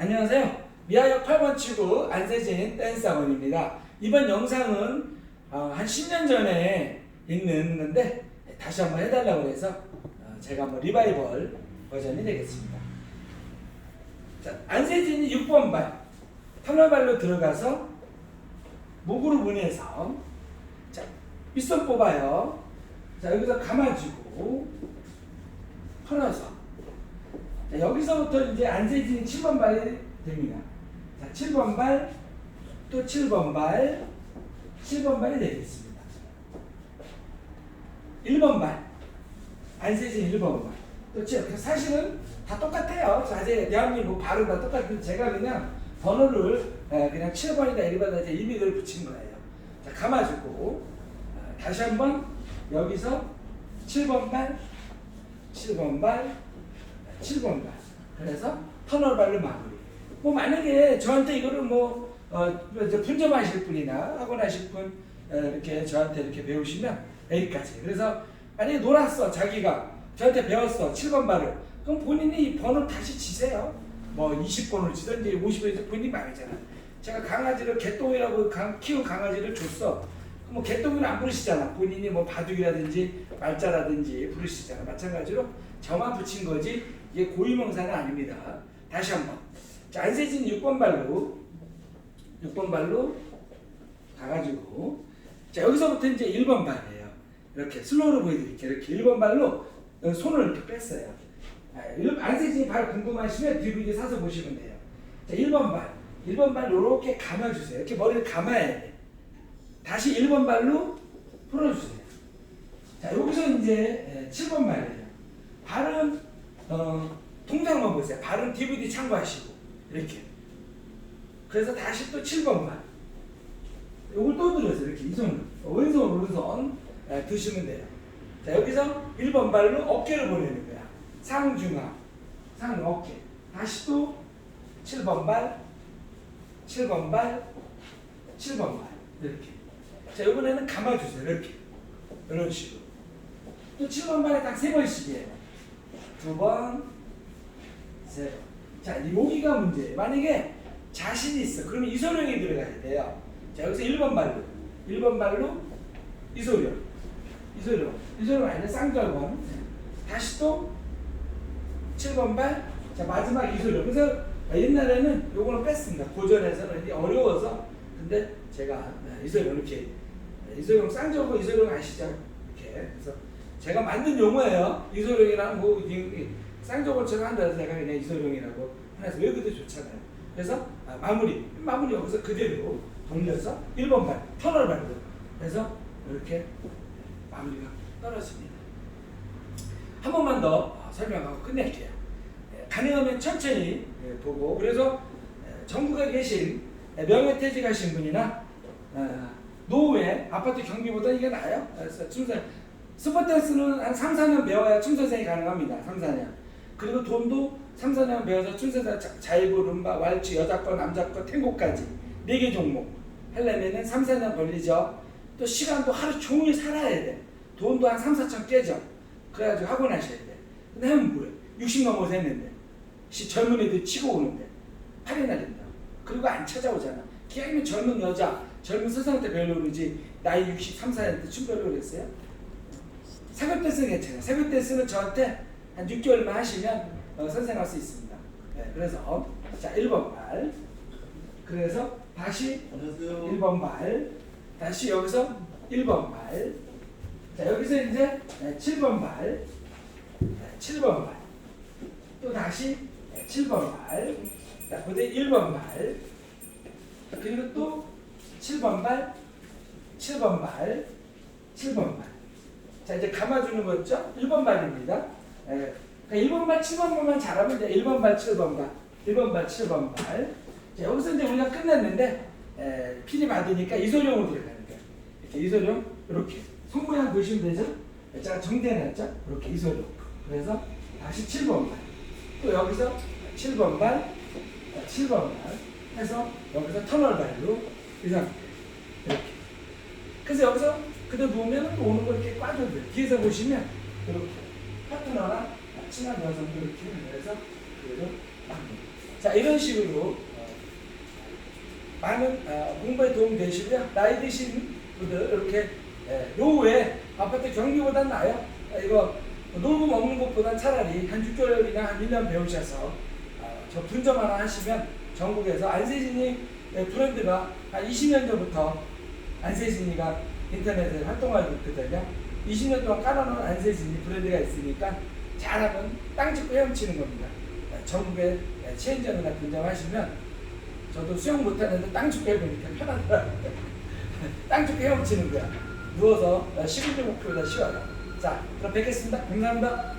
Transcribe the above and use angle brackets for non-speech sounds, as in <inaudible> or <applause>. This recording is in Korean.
안녕하세요. 미아역 8번 치구 안세진 댄스 학원입니다. 이번 영상은 어, 한 10년 전에 있는 건데 다시 한번 해달라고 해서 어, 제가 한번 리바이벌 버전이 되겠습니다. 자, 안세진이 6번 발 터널발로 들어가서 목으로 보내서 자 윗손 뽑아요. 자 여기서 감아주고 풀어서 자, 여기서부터 이제 안세진이 7번 발이 됩니다. 자, 7번 발, 또 7번 발, 7번 발이 되겠습니다. 1번 발, 안세진 1번 발. 또 7, 사실은 다 똑같아요. 자세, 대한민국 뭐 발은 다 똑같은데 제가 그냥 번호를 에, 그냥 7번이다 1번이다 이제 의미를 붙인 거예요. 자, 감아주고 어, 다시 한번 여기서 7번 발, 7번 발, 7번 발. 그래서 터널 발로 마무리. 뭐 만약에 저한테 이거를 뭐 어, 분점하실 분이나 학원하실 분 어, 이렇게 저한테 이렇게 배우시면 여기까지. 그래서 만약에 놀았어 자기가 저한테 배웠어 7번 발을 그럼 본인이 이 번호 다시 치세요. 뭐 20번을 치든지 50번을 본인이 말이잖아. 제가 강아지를 개똥이라고 강, 키운 강아지를 줬어. 뭐 개똥이는 안 부르시잖아. 본인이 뭐 바둑이라든지 말자라든지 부르시잖아. 마찬가지로 저만 붙인 거지 이게 고유명사는 아닙니다. 다시 한번. 자, 안세진 6번 발로 6번 발로 가가지고 자 여기서부터 이제 1번 발이에요. 이렇게 슬로우로 보여드릴게요. 이렇게 1번 발로 손을 이렇게 뺐어요. 아, 일- 안세진이 발 궁금하시면 DVD 사서 보시면 돼요. 자 1번 발 1번 발 이렇게 감아주세요. 이렇게 머리를 감아야 돼. 다시 1번 발로 풀어주세요. 자 여기서 이제 7번 발이에요. 발은 어, 통장만 보세요. 발은 DVD 참고하시고 이렇게. 그래서 다시 또 7번 발. 요걸 또 들어서 이렇게 이 손으로 왼손 오른손 에, 드시면 돼요. 자 여기서 1번 발로 어깨를 보내는 거야. 상중하 상 어깨. 다시 또 7번 발 7번 발 7번 발 이렇게. 자 이번에는 감아주세요. 이렇게 이런 식으로. 또 7번 발에 딱 세 번씩이에요. 두 번, 세 번. 자, 이 여기가 문제예요. 만약에 자신이 있어. 그러면 이소룡이 들어가야 돼요. 자, 여기서 1번 발로. 1번 발로 이소룡. 이소룡. 이소룡 아니라 쌍절곤. 다시 또 7번 발. 자, 마지막 이소룡. 그래서 옛날에는 요거는 뺐습니다. 고전에서는 어려워서. 근데 제가 이소룡 이렇게. 이소룡 쌍절곤 이소룡 아시죠? 이렇게. 그래서 제가 만든 용어예요. 이소룡이랑 뭐 이- 쌍저골처럼 한다 해서 내가 그냥 이소룡이라고 해서 외우기도 좋잖아요. 그래서 아, 마무리 마무리 여기서 그대로 돌려서 1번 발 터널 발로 해서 이렇게 마무리가 떨어집니다. 한 번만 더 어, 설명하고 끝낼게요. 예, 가능하면 천천히 예, 보고 그래서 예, 전국에 계신 예, 명예퇴직하신 분이나 어, 노후에 아파트 경비보다 이게 나아요. 그래서 춤선 스포댄스는 한 3, 4년 배워야 춤선생이 가능합니다. 3, 4년. 그리고 돈도 3, 4년 배워서 춤선생 자- 자이브, 룸바, 왈츠, 여자 거, 남자 거, 탱고까지 4개 종목 하려면은 3, 4년 걸리죠. 또 시간도 하루 종일 살아야 돼. 돈도 한 3, 4천 깨져. 그래가지고 학원 하셔야 돼. 근데 하면 뭐해? 60 넘어서 했는데. 시 젊은 애들 치고 오는데. 팔이 날린다. 그리고 안 찾아오잖아. 기왕이면 젊은 여자, 젊은 선생한테 배우려고 그러지. 나이 63, 4년 때춤 배우려고 그랬어요? 사교 댄스는 괜찮아요. 사교 댄스는 저한테 한 6개월만 하시면 어, 선생할 수 있습니다. 네, 그래서 자 1번 발 그래서 다시 안녕하세요. 1번 발 다시 여기서 1번 발 자, 여기서 이제 네, 7번 발 네, 7번 발 또 다시 네, 7번 발 자, 그다음 1번 발 그리고 또 7번 발 7번 발 7번 발 자 이제 감아주는 거죠? 1번 발입니다. 예. 그러니까 1번 발, 7번 발만 잘하면 이제 1번 발, 7번 발, 1번 발, 7번 발. 자 여기서 이제 우리가 끝났는데 에, 필이 맞으니까 이소룡으로 들어가는 거예요. 이렇게 이소룡 이렇게 손 모양 보시면 되죠? 제가 정대해놨죠? 이렇게 이소룡. 그래서 다시 7번 발. 또 여기서 7번 발, 7번 발 해서 여기서 터널 발로 이 상태 이렇게. 그래서 여기서 그대 보면 또 오는 거 이렇게 빠져들어요. 뒤에서 보시면 이렇게 파트너랑 친한 여성들 이렇게 해서 그대로. 자 이런 식으로 어, 많은 어, 공부에 도움 되시고요. 나이 드신 분들 이렇게 예, 노후에 아파트 경비보단 나아요. 아, 이거 놀고 먹는 것보단 차라리 한 6개월이나 한 1년 배우셔서 어, 저 분점 하나 하시면 전국에서 안세진이 예, 브랜드가 한 20년 전부터 안세진이가 인터넷에 활동하고 있거든요. 20년 동안 깔아놓은 안세진이 브랜드가 있으니까 잘하면 땅 짚고 헤엄치는 겁니다. 예, 전국에 예, 체인점이나 분점하시면 저도 수영 못하는데 땅 짚고 해보니까 편하더라고요. <laughs> 땅 짚고 헤엄치는 거야. 누워서 11조 목표보다 쉬워요. 자, 그럼 뵙겠습니다. 감사합니다.